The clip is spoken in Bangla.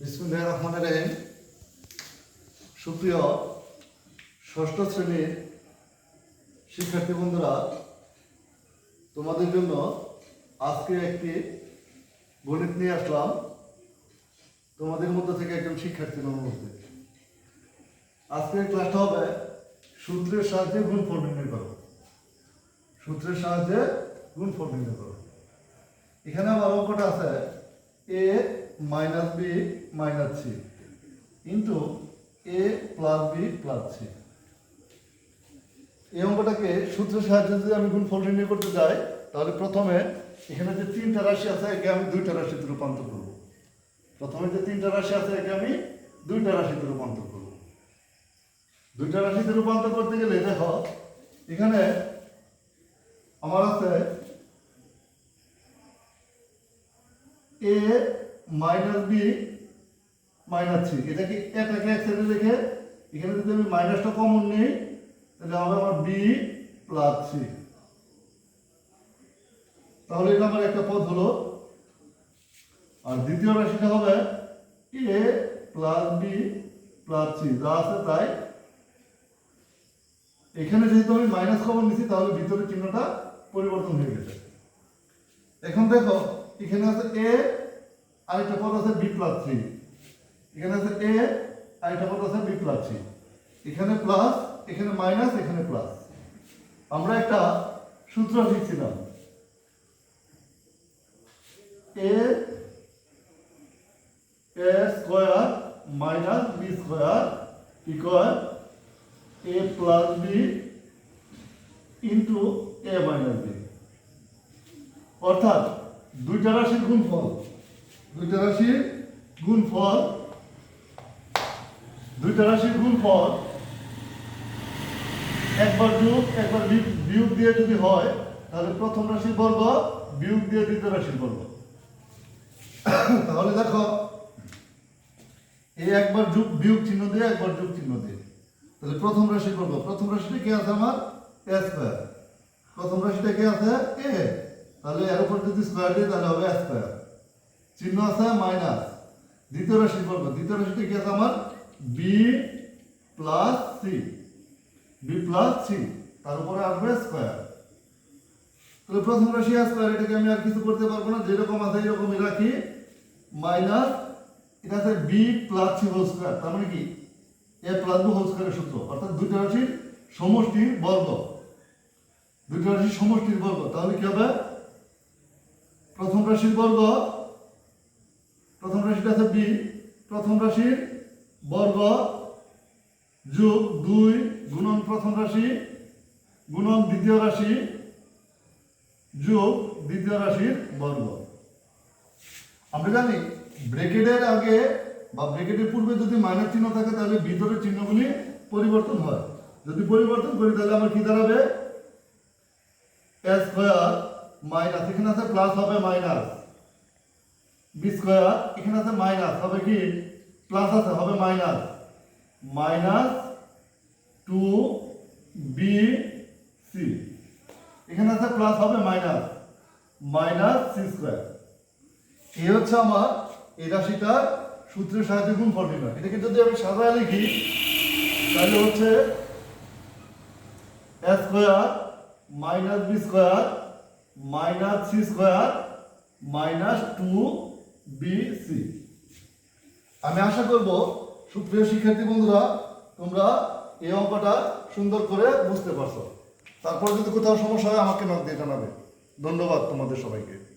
বিসমুল্লাহ রহমান রহিম। সুপ্রিয় ষষ্ঠ শ্রেণির শিক্ষার্থী বন্ধুরা, তোমাদের জন্য আজকে একটি গণিত নিয়ে আসলাম। তোমাদের মধ্যে থেকে একজন শিক্ষার্থী অনুমতি। আজকের ক্লাসটা হবে সূত্রের সাহায্যে গুণফল নির্ণয় করো। সূত্রের সাহায্যে গুণফল নির্ণয় করো। এখানে আমার অঙ্কটা আছে, A minus B minus C into A plus B plus C এই অঙ্কটাকে সূত্রের সাহায্যে যদি আমি গুণফল নির্ণয় করতে যাই, তাহলে প্রথমে এখানে যে তিনটা রাশি আছে, একে আমি দুইটা রাশিতে রূপান্তর করব। প্রথমে যে তিনটা রাশি আছে, একে আমি দুইটা রাশিতে রূপান্তর করব। দুইটা রাশিতে রূপান্তর করতে গেলে, দেখো, এখানে আমার আছে A minus B, minus three. এটাকে এটাকে এক সাইডে রেখে? এখানে যদি আমি মাইনাসটা কমন নিই, তাহলে হবে আমার বি প্লাস থ্রি। তাহলে এটা আমার একটা পদ হলো। আর দ্বিতীয় রাশিটা হবে A plus B plus three. যা আছে তাই। এখানে যেহেতু আমি মাইনাস কমন নিচ্ছি তাহলে ভিতরের চিহ্নটা পরিবর্তন হয়ে গেছে। এখন দেখো, এখানে আছে এ আরেকটা পদ আছে? বি প্লাস থ্রি এখানে আছে এ আরেকটা পদ আছে? বি প্লাস থ্রি এখানে প্লাস এখানে মাইনাস এখানে প্লাস আমরা একটা সূত্র লিখছিলাম। A square minus B square equal A plus B into A minus B অর্থাৎ দুইটা রাশির গুণফল। দুইটা রাশির গুণফল দুইটা রাশির গুণফল একবার যোগ, একবার বিয়োগ দিয়ে যদি হয়, তাহলে প্রথম রাশির বর্গ, বিয়োগ দিয়ে দ্বিতীয় রাশির বর্গ। তাহলে দেখো, এই একবার যোগ, বিয়োগ চিহ্ন দিয়ে একবার যোগ চিহ্ন দিয়ে। তাহলে প্রথম রাশি বর্গ, প্রথম রাশিটা কি আছে আমার? A square. প্রথম রাশিটা কি আছে? এ। তাহলে এর উপর যদি স্কোয়ার দিই, তাহলে হবে স্কোয়ার। চিহ্ন আছে, মাইনাস। দ্বিতীয় রাশি বর্গ। দ্বিতীয় রাশিটা কি আছে আমার? B plus C B plus C তার উপরে আসবে স্কোয়ার তাহলে প্রথম রাশি স্কোয়ার এটাকে আমি আর কিছু করতে পারব না। যেরকম আছে এরকমই রাখি। মাইনাস, এটা আছে B plus C whole square তার মানে কি? এ প্লাস বি হোল স্কোয়ারের সূত্র। অর্থাৎ দুইটা রাশির সমষ্টির বর্গ। দুইটা রাশির সমষ্টির বর্গ। তাহলে কি হবে? প্রথম রাশির বর্গ রাশিটা আছে বি, প্রথম রাশির বর্গ যোগ দুই গুণন প্রথম রাশি গুণন দ্বিতীয় রাশি যোগ দ্বিতীয় রাশির বর্গ। আমরা জানি ব্রেকেটের আগে বা ব্রেকেটের পূর্বে যদি মাইনাস চিহ্ন থাকে তাহলে ভিতরের চিহ্নগুলি পরিবর্তন হয়। যদি পরিবর্তন করি তাহলে আমার কি দাঁড়াবে? এস স্কোয়ার মাইনাস, এখানে আছে প্লাস হবে মাইনাস। বি স্কোয়ার এখানে আছে মাইনাস হবে কি? প্লাস আছে, হবে minus minus two B C এখানে আছে প্লাস হবে মাইনাস মাইনাস সি স্কোয়ার এই হচ্ছে আমার এই রাশিটার সূত্রের সাহায্যে গুণফল নির্ণয়। এটাকে যদি আমি সাজায় লিখি, তাহলে হচ্ছে A square minus B square minus C square minus two B C আমি আশা করব, সুপ্রিয় শিক্ষার্থী বন্ধুরা, তোমরা এই অঙ্কটা সুন্দর করে বুঝতে পারছ। তারপর যদি কোথাও সমস্যা হয়, আমাকে নক দিয়ে জানাবে। ধন্যবাদ তোমাদের সবাইকে।